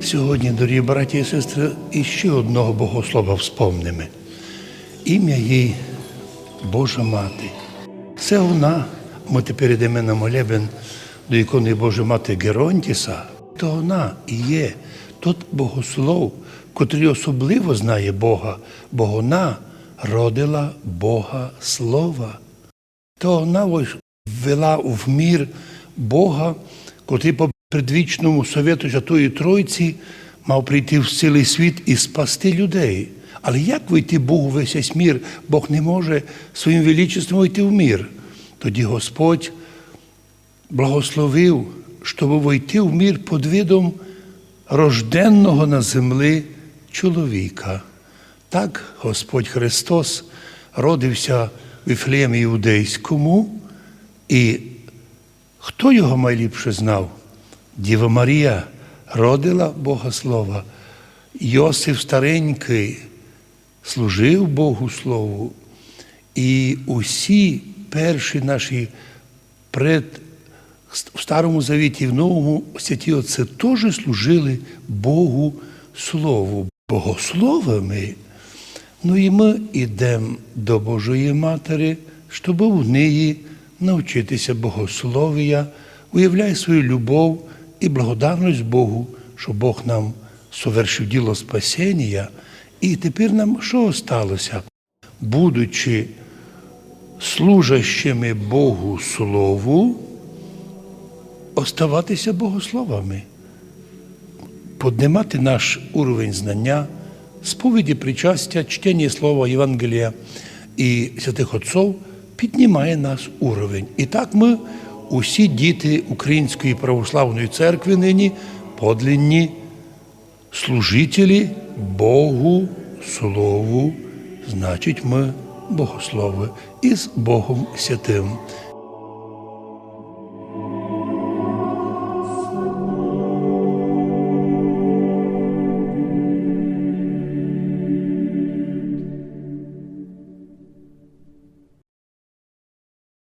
Сьогодні, дорогі браті і сестри, іще одного богослова вспомнимо. Ім'я їй Божа Мати. Це вона, ми тепер йдемо на молебен до ікони Божої Мати Геронтіса, то вона і є тот богослов, котрий особливо знає Бога, бо вона родила Бога Слова. То вона ввела в мір Бога, котрий предвічному совєту Святої Тройці мав прийти в цілий світ і спасти людей. Але як вийти Богу весь мір? Бог не може своїм величеством вийти в мір. Тоді Господь благословив, щоб войти в мір під видом рожденного на землі чоловіка. Так Господь Христос родився в Іфлеємі Іудейському, і хто його найліпше знав? Діва Марія родила Бога Слова. Йосиф старенький служив Богу Слову. І усі перші наші пред в Старому Завіті в Новому святі Отці теж служили Богу Слову, богословами. Ну і ми йдемо до Божої Матері, щоб в неї навчитися богослов'я, уявляй свою любов і благодарність Богу, що Бог нам совершив діло спасіння. І тепер нам що осталося? Будучи служащими Богу Слову, оставатися богословами, піднімати наш уровень знання, сповіді причастя, чтення слова Євангелія і святих Отців піднімає наш уровень. І так ми, усі діти Української православної церкви нині, подлинні служителі Богу Слову, значить, ми богослови із Богом Святим.